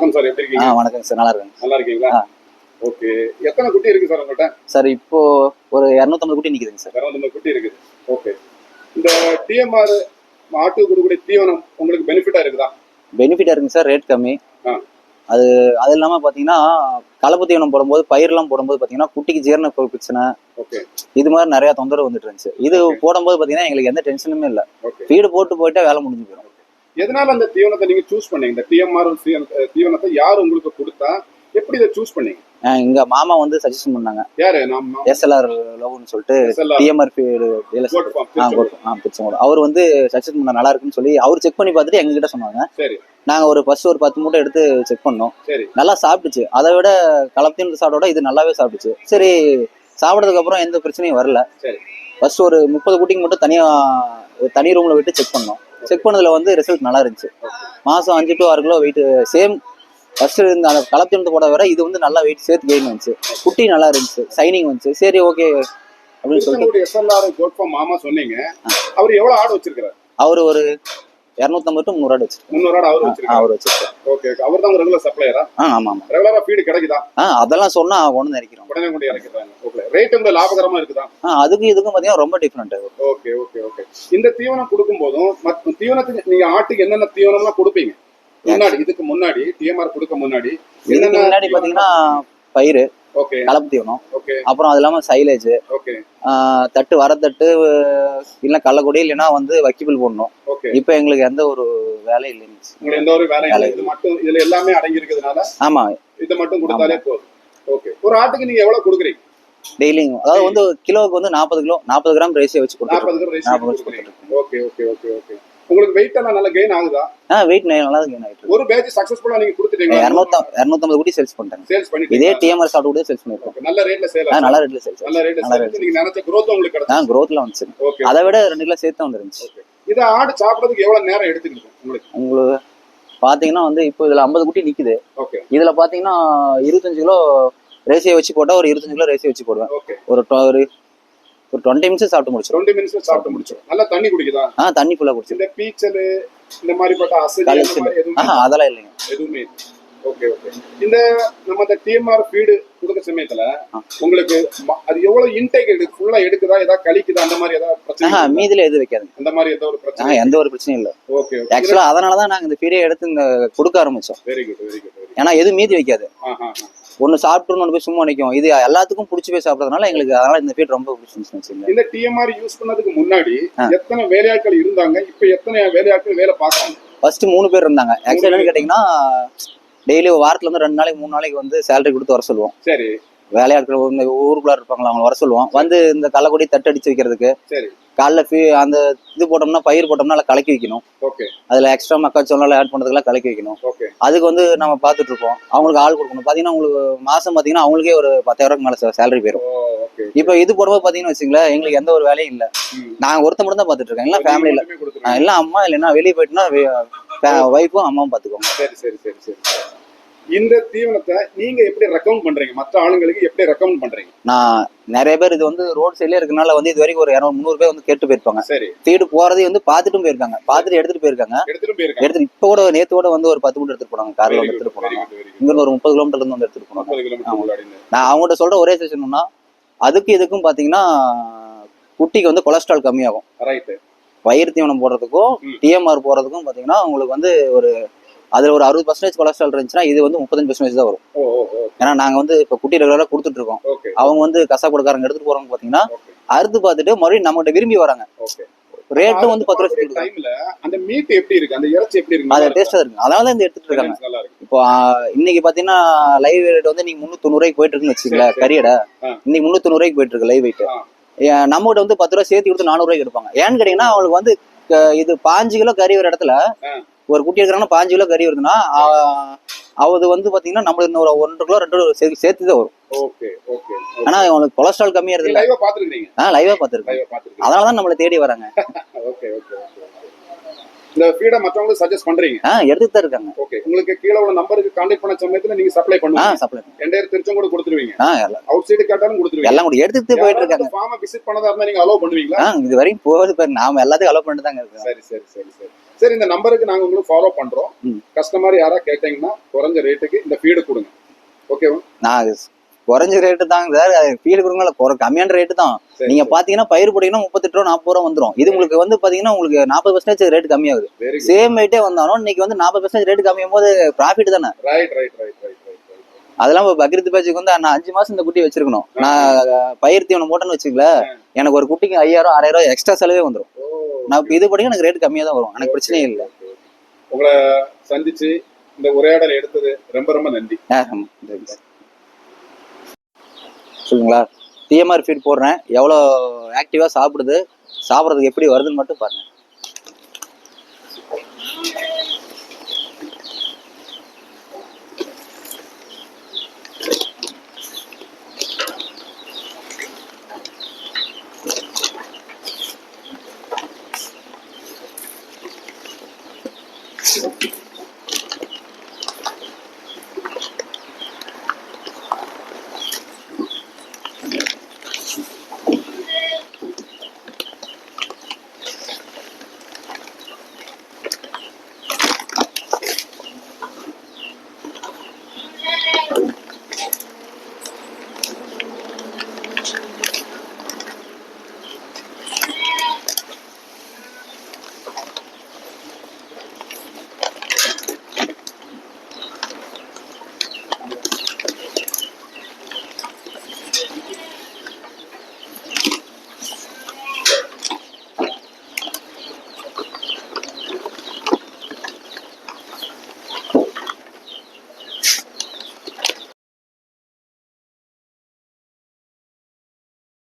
வணக்கம் சார் எப்படி ஆ இருக்கீங்க வணக்கம் சார் நல்லா இருக்கேங்க நல்லா இருக்கீங்களா. ஓகே. எத்தனை குட்டி இருக்கு சார் உங்கள்கிட்ட சார் இப்போ ஒரு இரநூத்தம்பது குட்டி நிக்குதுங்க சார். இரநூத்தம்பது குட்டி இருக்குது. ஓகே. இந்த டிஎம்ஆர் மாட்டு கொடுக்கக்கூடிய தீவனம் உங்களுக்கு பெனிஃபிட்டா இருக்குதா? பெனிஃபிட்டா இருக்குங்க சார் ரேட் கம்மி. அது அது இல்லாம பாத்தீங்கன்னா கலப்பு தீவனம் போடும்போது பயிரெல்லாம் போடும்போது பாத்தீங்கன்னா குட்டிக்கு ஜீரண பிரச்சனை. இது மாதிரி நிறைய தொந்தரவு வந்துட்டு இருந்துச்சு. இது. போடும்போது பாத்தீங்கன்னா எங்களுக்கு எந்த டென்ஷனுமே இல்ல. ஃபீடு போட்டு போயிட்டா வேலை முடிஞ்சு போயிடும். எதனால அந்த தீவனத்தை நீங்க சூஸ் பண்ணீங்க? இந்த டிஎம்ஆர் தீவனத்தை யார் உங்களுக்கு கொடுத்தா எப்படி இதை சூஸ் பண்ணீங்க? ஆ, இங்க மாமா வந்து சஜஷன் பண்ணாங்க. யாரு? எஸ்எல்ஆர் லவ்னு சொல்லிட்டு டிஎம்ஆர் திருச்செங்கோடு. அவர் வந்து சஜஷன் பண்ண நல்லா இருக்குன்னு சொல்லி அவர் செக் பண்ணி பார்த்துட்டு எங்க கிட்ட சொன்னாங்க நாங்க ஒரு ஃபர்ஸ்ட் ஒரு பத்து மூட்டை எடுத்து செக் பண்ணோம். நல்லா சாப்பிட்டுச்சு. அதை விட கலப்பத்தின் சாப்பிட இது நல்லாவே சாப்பிட்டுச்சு. சரி சாப்பிட்டதுக்கு அப்புறம் எந்த பிரச்சனையும் வரல. ஃபர்ஸ்ட் ஒரு முப்பது குட்டிக்கு மட்டும் தனியா ஒரு தனி ரூம்ல விட்டு செக் பண்ணோம். செக் பண்ணதுல வந்து ரிசல்ட் நல்லா இருந்துச்சு. மாசம் அஞ்சு டு ஆறு கிலோ வெயிட் சேம் ஃபர்ஸ்ட் இருந்த அந்த கலப்பத்தின் போட விட இது வந்து நல்லா வெயிட் சேர்த்து கெயின் வந்துச்சு. குட்டி நல்லா இருந்துச்சு சைனிங் வந்துச்சு. சரி ஓகே அப்படின்னு சொல்லிட்டு. மாமா சொன்னீங்க. அவர் எவ்வளவு ஆடு வச்சிருக்காரு அவர் ஒரு இரநூத்தம்பது டு முந்நூறு வச்சிருக்காரு. முன்னூறு ஆடு அவர் வச்சிருக்காரு. அவர் வச்சிருக்காரு. ஓகே அவர் தான் ரெகுலர் சப்ளையரா ஆ? ஆமா ஆமா ரெகுலரா ஃபீடு கிடைக்குதா? ஆ அதெல்லாம் சொன்னா கொண்டு வந்து இறக்கிறோம் உடனே கொண்டு இறக்கிறாங்க ரேட் உங்களுக்கு லாபகரமா இருக்குதா? அதுக்கும் இதுக்கும் பாத்தீங்கன்னா ரொம்ப டிஃப்ரெண்ட் ஓகே ஓகே ஓகே இந்த தீவனம் கொடுக்கும் போதும் தீவனத்துக்கு நீங்க ஆட்டுக்கு என்னென்ன தீவனம்லாம் கொடுப்பீங்க? முன்னாடி இதுக்கு முன்னாடி டிஎம்ஆர் கொடுக்க முன்னாடி இதுக்கு முன்னாடி பாத்தீங்கன்னா பயிர் ஓகே கலப்பு தீவனம். ஓகே அப்புறம் அது இல்லாம சைலேஜ் ஓகே தட்டு வரத்தட்டு இல்ல கள்ளக்குடி இல்லைன்னா வந்து வக்கிபிள் போடணும். ஓகே இப்போ எங்களுக்கு எந்த ஒரு வேலையும் இல்லைங்க உங்களுக்கு எந்த ஒரு வேலையும் இல்லை. இது மட்டும் இதுல எல்லாமே அடங்கி இருக்கிறதுனால ஆமா. இதை மட்டும் கொடுத்தாலே போதும். ஓகே ஒரு ஆட்டுக்கு நீங்க எவ்வளவு கொடுக்குறீங்க? டெய்லியும் அதாவது வந்து கிலோவுக்கு வந்து நாற்பது கிலோ நாற்பது கிராம் ரேஷியோ வச்சு கொடுத்துருக்கோம் ஓகே ஓகே ஓகே ஓகே உங்களுக்கு வெயிட் எல்லாம் நல்லா கெயின் ஆகுதா? ஆ வெயிட் நல்லா கெயின் ஆயிட்டு ஒரு பேட்ச் சக்சஸ்ஃபுல்லா நீங்க கொடுத்துட்டீங்களா? இரநூத்தம் இரநூத்தம்பது குட்டி சேல்ஸ் பண்ணிட்டாங்க. சேல்ஸ் பண்ணிட்டு இதே டிஎம்ஆர் சாப்பிட்டு கூட சேல்ஸ் பண்ணிருக்கோம். நல்ல ரேட்ல சேல் ஆ நல்ல ரேட்ல சேல்ஸ் நல்ல ரேட்ல நல்ல சேல் நீங்க நினைச்ச growth உங்களுக்கு ஆ கிடைச்சது growthல வந்துச்சு. ஓகே அதை விட ரெண்டு கிலோ சேர்த்து வந்துருந்துச்சு. இத ஆடு சாப்பிடுறதுக்கு எவ்வளவு நேரம் எடுத்துக்கிட்டு உங்களுக்கு? உங்களுக்கு பாத்தீங்கன்னா வந்து இப்போ இதுல ஐம்பது குட்டி நிக்குது. ஓகே இதுல பாத்தீங்கன்னா இருபத்தஞ்சு கிலோ ரேசியை வச்சு போட்டா ஒரு இருபத்தஞ்சு கிலோ ரேசியை வச்சு போடுவேன். ஓகே. ஒரு ஒரு ஒரு டுவெண்ட்டி மினிட்ஸ் சாப்பிட்டு முடிச்சிடும் டுவெண்ட்டி மினிட்ஸ்ல சாப்பிட்டு முடிச்சோம் நல்லா தண்ணி குடிக்குதா? ஆ தண்ணி ஃபுல்லா குடிச்சிடும் இந்த பீச்சல் இந்த மாதிரி எதுவுமே ஆஹா அதெல்லாம் இல்லைங்க. எதுவுமே ஓகே ஓகே. இந்த நம்ம இந்த டிஎம்ஆர் ஃபீடு கொடுக்க சமயத்துல ஆ. உங்களுக்கு அது எவ்வளவு இன்டேக் எடுக்கு ஃபுல்லா எடுக்குதா ஏதாவது கழிக்குதா அந்த மாதிரி ஏதாவது பிரச்சனை? மீதில எதுவும் வைக்காதுங்க. அந்த மாதிரி ஏதோ ஒரு பிரச்சனை எந்த ஒரு பிரச்சனையும் இல்லை. ஓகே ஆக்சுவலா அதனால தான் நாங்க இந்த பீரியட் எடுத்து இந்த கொடுக்க ஆரம்பிச்சோம். வெரி குட் வெரி குட் ஏன்னா எதுவும் மீதி வைக்காது. ஒன்னு சாப்பிட்டுன்னு ஒன்று போய் சும்மா நிற்கும் இது எல்லாத்துக்கும் பிடிச்சி போய் சாப்பிட்றதுனால எங்களுக்கு அதனால இந்த பீரியட் ரொம்ப பிடிச்சிருந்துச்சு. இந்த டிஎம்ஆர் யூஸ் பண்ணதுக்கு முன்னாடி. எத்தனை வேலையாட்கள் இருந்தாங்க? இப்ப எத்தனை வேலையாட்கள் வேலை பார்க்கறாங்க? ஃபர்ஸ்ட் மூணு பேர் இருந்தாங்க. ஆக்சுவலி என்னன்னு கேட்டிங்கன்னா டெய்லி வாரத்துல இருந்து ரெண்டு நாளைக்கு மூணு நாளைக்கு வந்து சேலரி கொடுத்து வர சொல்லுவோம். சரி. வேலையாட்கள் இந்த ஊருக்குள்ள இருப்பாங்களா அவங்க வர சொல்லுவோம். வந்து இந்த கள்ளக்குடி தட்டு அடிச்சு வைக்கிறதுக்கு சரி. காலைல ஃபீ அந்த இது போட்டோம்னா பயிர் போட்டோம்னா அதில் கலக்கி வைக்கணும். ஓகே. அதுல எக்ஸ்ட்ரா மக்காச்சோளம் ஆட் பண்ணுறதுக்குலாம் கலக்கி வைக்கணும். ஓகே. அதுக்கு வந்து நம்ம பார்த்துட்டு இருப்போம் அவங்களுக்கு ஆள் கொடுக்கணும். பார்த்தீங்கன்னா உங்களுக்கு மாசம் பார்த்தீங்கன்னா அவங்களுக்கே ஒரு பத்தாயிரம் மேலே சேலரி போயிடும். இப்போ இது போடும்போது பார்த்தீங்கன்னா வச்சுங்களேன் எங்களுக்கு எந்த ஒரு வேலையும் இல்லை. நாங்கள் ஒருத்த மட்டும் தான் பார்த்துட்டு இருக்கோம் எல்லாம் ஃபேமிலியில் எல்லாம் அம்மா இல்லைன்னா வெளியே போயிட்டுனா ஒய்ஃபும் அம்மாவும் பார்த்துக்கோங்க. சரி சரி சரி சரி. இந்த தீவனத்தை நீங்க எப்படி ரெக்கமெண்ட் பண்றீங்க? மற்ற ஆளுங்களுக்கு எப்படி ரெக்கமெண்ட் பண்றீங்க? நான் நிறைய பேர் இது வந்து ரோட் சைட்லேயே இருக்கனால வந்து இது வரைக்கும் ஒரு இரநூறு முந்நூறு பேர் வந்து கேட்டு போயிருப்பாங்க. சரி. ஃபீடு போகிறதையும் வந்து பார்த்துட்டும் போயிருக்காங்க. பார்த்துட்டு எடுத்துட்டு போயிருக்காங்க. எடுத்துட்டு போயிருக்காங்க. எடுத்துட்டு இப்போ கூட நேற்று கூட வந்து ஒரு பத்து மூட்டை எடுத்துட்டு போனாங்க. காரில் வந்து எடுத்துட்டு போனாங்க. இங்கிருந்து ஒரு முப்பது கிலோமீட்டர்ல இருந்து வந்து எடுத்துட்டு போனாங்க. நான் அவங்ககிட்ட சொல்ற ஒரே செஷன்னா அதுக்கு இதுக்கும் பாத்தீங்கன்னா குட்டிக்கு வந்து கொலஸ்ட்ரால் கம்மியாகும். ரைட் வயிறு தீவனம் போடுறதுக்கும். டிஎம்ஆர் போடுறதுக்கும் பாத்தீங்கன்னா உங்களுக்கு வந்து ஒரு அதுல ஒரு அறுபது பர்சன்டேஜ் கொலஸ்ட்ரால் இருந்துச்சுன்னா இது வந்து முப்பத்தஞ்சு பர்சன்டேஜ் தான் வரும். ஏன்னா நாங்க வந்து இப்போ குட்டி ரெகுலரா கொடுத்துட்டு இருக்கோம் அவங்க வந்து கசா கொடுக்காரங்க எடுத்துட்டு போறவங்க பாத்தீங்கன்னா ஓகே. அறுத்து பார்த்துட்டு மறுபடியும் நம்மகிட்ட விரும்பி வராங்க. ரேட்டும் வந்து பத்து ரூபாய் அந்த மீட் எப்படி இருக்கு? அந்த இறைச்சி எப்படி இருக்கு? அது டேஸ்டா இருக்கு? அதனால தான் இந்த எடுத்துட்டு இருக்கா? இருக்காங்க இப்போ இன்னைக்கு பாத்தீங்கன்னா லைவ் ரேட் வந்து நீங்க முந்நூத்தி ரூபாய்க்கு போயிட்டு இருக்குன்னு. கறியடை. ஆ. இன்னைக்கு முந்நூத்தி ரூபாய்க்கு போயிட்டு இருக்கு லைவ் வெயிட் ஆ. நம்ம கிட்ட வந்து பத்து ரூபா சேர்த்து கொடுத்து நானூறு ரூபாய்க்கு எடுப்பாங்க. ஏன்னு கேட்டீங்கன்னா அவங்களுக்கு வந்து இது பாஞ்சு கிலோ கறி ஒரு இடத்துல. ஒரு குட்டி எடுக்கிறாங்கன்னா பாஞ்சு கிலோ கறி வருதுன்னா அது வந்து பாத்தீங்கன்னா நம்மளுக்கு இன்னும் ஒரு ஒன்றரை கிலோ ரெண்டு கிலோ சேர்த்து தான் வரும். Okay okay. ஆனா அவங்களுக்கு கொலஸ்ட்ரால் கம்மியா இருக்கு லைவா பாத்துருக்கீங்க ஆ லைவா பாத்துருக்கேன் லைவா பாத்துருக்கீங்க அதனால தான் நம்மளை தேடி வராங்க. Okay okay okay. இந்த ஃபீட மத்தவங்களுக்கு சஜஸ்ட் பண்றீங்க. ஆ எடுத்துட்டு தான் இருக்காங்க. ஓகே உங்களுக்கு கீழே உள்ள நம்பருக்கு கான்டாக்ட் பண்ண சமயத்துல நீங்க சப்ளை ஆ சப்ளை என்டையர் திருச்சம் கூட கொடுத்துருவீங்க. ஆ எல்லாம். அவுட் சைடு கேட்டாலும் கொடுத்துருவீங்க. எல்லாம் கூட எடுத்துட்டு போயிட்டு இருக்காங்க. ஃபார்மை விசிட் பண்ணதா இருந்தா நீங்க அலோவ் பண்ணுவீங்களா? ஆ இது வரைக்கும் போகுது பாரு. நாம எல்லாத்தையும் அலோவ் பண்ணிட்டு தாங்க இருக்கோம். சரி சரி சரி சரி. சரி இந்த நம்பருக்கு நாங்க உங்களுக்கு ஃபாலோ பண்றோம். ம். கஸ்டமர் யாரா கேட்டீங்கன்னா குறைஞ்ச ரேட்டுக்கு இந்த ஃபீடு கொடுங்க. ஓகேவா நான் குறைஞ்ச ரேட்டு தாங்க சார் ஃபீடு கொடுங்கல குறை கம்மியான ரேட்டு தான். நீங்க பாத்தீங்கன்னா பயிர் போட்டீங்கன்னா முப்பத்தெட்டு ரூபா நாற்பது ரூபா வந்துரும். இது உங்களுக்கு வந்து பாத்தீங்கன்னா உங்களுக்கு நாற்பது பர்சன்டேஜ் ரேட் கம்மியாகுது. சேம் வெயிட்டே வந்தாலும் இன்னைக்கு வந்து நாற்பது பர்சன்டேஜ் ரேட் கம்மியும் போது ப்ராஃபிட் தானே? அதெல்லாம் இப்போ பக்ரீத் பேட்சுக்கு வந்து நான் அஞ்சு மாசம் இந்த குட்டி வச்சிருக்கணும். நான் பயிர் தீவனம் போட்டேன்னு வச்சுக்கல. எனக்கு ஒரு குட்டிக்கு ஐயாயிரம் ஆறாயிரம் எக்ஸ்ட்ரா செலவே வந்துடும் நான் இப்போ இது பண்ணி எனக்கு ரேட் கம்மியாக தான் வரும். எனக்கு பிரச்சனையே இல்லை. உங்களை சந்திச்சு இந்த உரையாடல் எடுத்தது ரொம்ப ரொம்ப நன்றி. சொல்லுங்களா டிஎம்ஆர் ஃபீட் போடுறேன். எவ்வளோ ஆக்டிவாக சாப்பிடுது சாப்பிட்றதுக்கு எப்படி வருதுன்னு மட்டும் பாருங்கள்